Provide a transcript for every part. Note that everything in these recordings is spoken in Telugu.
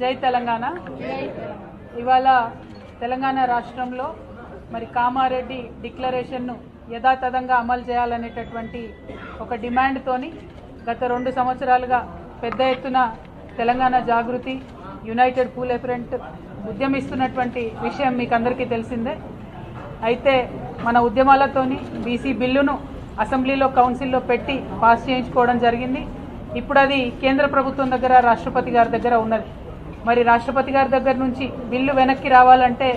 జై తెలంగాణ. ఇవాళ తెలంగాణ రాష్ట్రంలో మరి కామారెడ్డి డిక్లరేషన్ను యథాతథంగా అమలు చేయాలనేటటువంటి ఒక డిమాండ్తోని గత రెండు సంవత్సరాలుగా పెద్ద ఎత్తున తెలంగాణ జాగృతి యునైటెడ్ పూల్ ఫ్రంట్ ఉద్యమిస్తున్నటువంటి విషయం మీకు అందరికీ తెలిసిందే. అయితే మన ఉద్యమాలతోని బీసీ బిల్లును అసెంబ్లీలో కౌన్సిల్లో పెట్టి పాస్ చేయించుకోవడం జరిగింది. ఇప్పుడు అది కేంద్ర ప్రభుత్వం దగ్గర రాష్ట్రపతి గారి దగ్గర ఉన్నది. మరి రాష్ట్రపతి గారి దగ్గర నుంచి బిల్లు వెనక్కి రావాలంటే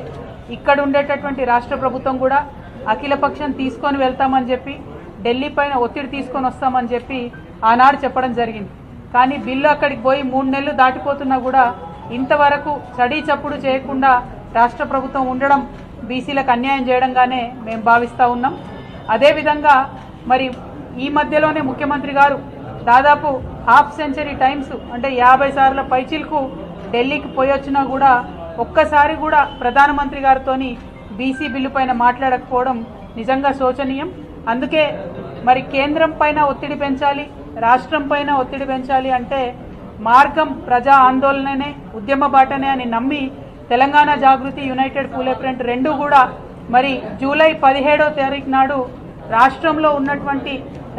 ఇక్కడ ఉండేటటువంటి రాష్ట్ర ప్రభుత్వం కూడా అఖిలపక్షం తీసుకొని వెళ్తామని చెప్పి ఢిల్లీ పైన ఒత్తిడి తీసుకొని వస్తామని చెప్పి ఆనాడు చెప్పడం జరిగింది. కానీ బిల్లు అక్కడికి పోయి మూడు నెలలు దాటిపోతున్నా కూడా ఇంతవరకు చడీ చప్పుడు చేయకుండా రాష్ట్ర ప్రభుత్వం ఉండడం బీసీలకు అన్యాయం చేయడంగానే మేము భావిస్తూ ఉన్నాం. అదేవిధంగా మరి ఈ మధ్యలోనే ముఖ్యమంత్రి గారు దాదాపు హాఫ్ సెంచరీ టైమ్స్ అంటే యాభై సార్ల పైచిలకు ఢిల్లీకి పోయొచ్చినా కూడా ఒక్కసారి కూడా ప్రధానమంత్రి గారితోని బీసీ బిల్లు పైన మాట్లాడకపోవడం నిజంగా శోచనీయం. అందుకే మరి కేంద్రం పైన ఒత్తిడి పెంచాలి రాష్ట్రం పైన ఒత్తిడి పెంచాలి అంటే మార్గం ప్రజా ఆందోళననే ఉద్యమ బాటనే అని నమ్మి తెలంగాణ జాగృతి యునైటెడ్ పూలే ఫ్రంట్ రెండు కూడా మరి జూలై పదిహేడో తారీఖు నాడు రాష్ట్రంలో ఉన్నటువంటి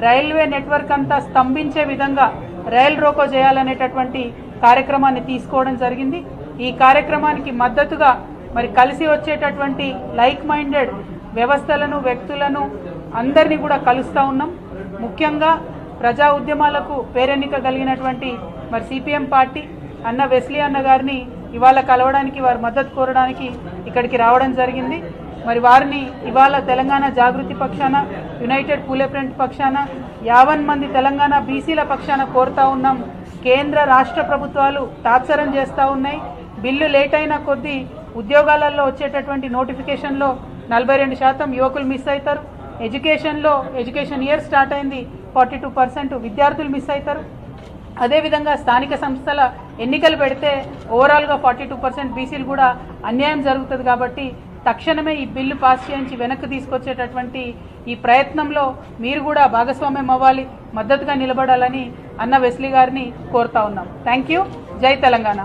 రైల్వే నెట్వర్క్ అంతా స్తంభించే విధంగా రైల్ రోకో చేయాలనేటటువంటి కార్యక్రమాన్ని తీసుకోవడం జరిగింది. ఈ కార్యక్రమానికి మద్దతుగా మరి కలిసి వచ్చేటటువంటి లైక్ మైండెడ్ వ్యవస్థలను వ్యక్తులను అందరినీ కూడా కలుస్తూ ఉన్నాం. ముఖ్యంగా ప్రజా ఉద్యమాలకు పేరెన్నిక కలిగినటువంటి మరి సిపిఎం పార్టీ అన్న వెస్లీ అన్న గారిని ఇవాళ కలవడానికి వారి మద్దతు కోరడానికి ఇక్కడికి రావడం జరిగింది. మరి వారిని ఇవాళ తెలంగాణ జాగృతి పక్షాన యునైటెడ్ పూలే ఫ్రంట్ పక్షాన యావన్ మంది తెలంగాణ బీసీల పక్షాన కోరుతా ఉన్నాం. కేంద్ర రాష్ట్ర ప్రభుత్వాలు తాత్సరం చేస్తూ ఉన్నాయి. బిల్లు లేట్ అయిన కొద్దీ ఉద్యోగాలలో వచ్చేటటువంటి నోటిఫికేషన్లో నలభై రెండు శాతం యువకులు మిస్ అవుతారు. ఎడ్యుకేషన్లో ఎడ్యుకేషన్ ఇయర్ స్టార్ట్ అయింది ఫార్టీ టూ పర్సెంట్ విద్యార్థులు మిస్ అవుతారు. అదేవిధంగా స్థానిక సంస్థల ఎన్నికలు పెడితే ఓవరాల్గా ఫార్టీ టూ పర్సెంట్ బీసీలు కూడా అన్యాయం జరుగుతుంది కాబట్టి తక్షణమే ఈ బిల్లు పాస్ చేయించి వెనక్కి తీసుకొచ్చేటటువంటి ఈ ప్రయత్నంలో మీరు కూడా భాగస్వామ్యం అవ్వాలి మద్దతుగా నిలబడాలని అన్న వెస్లీ గారిని కోరుతా ఉన్నాం. థ్యాంక్ యూ జై తెలంగాణ.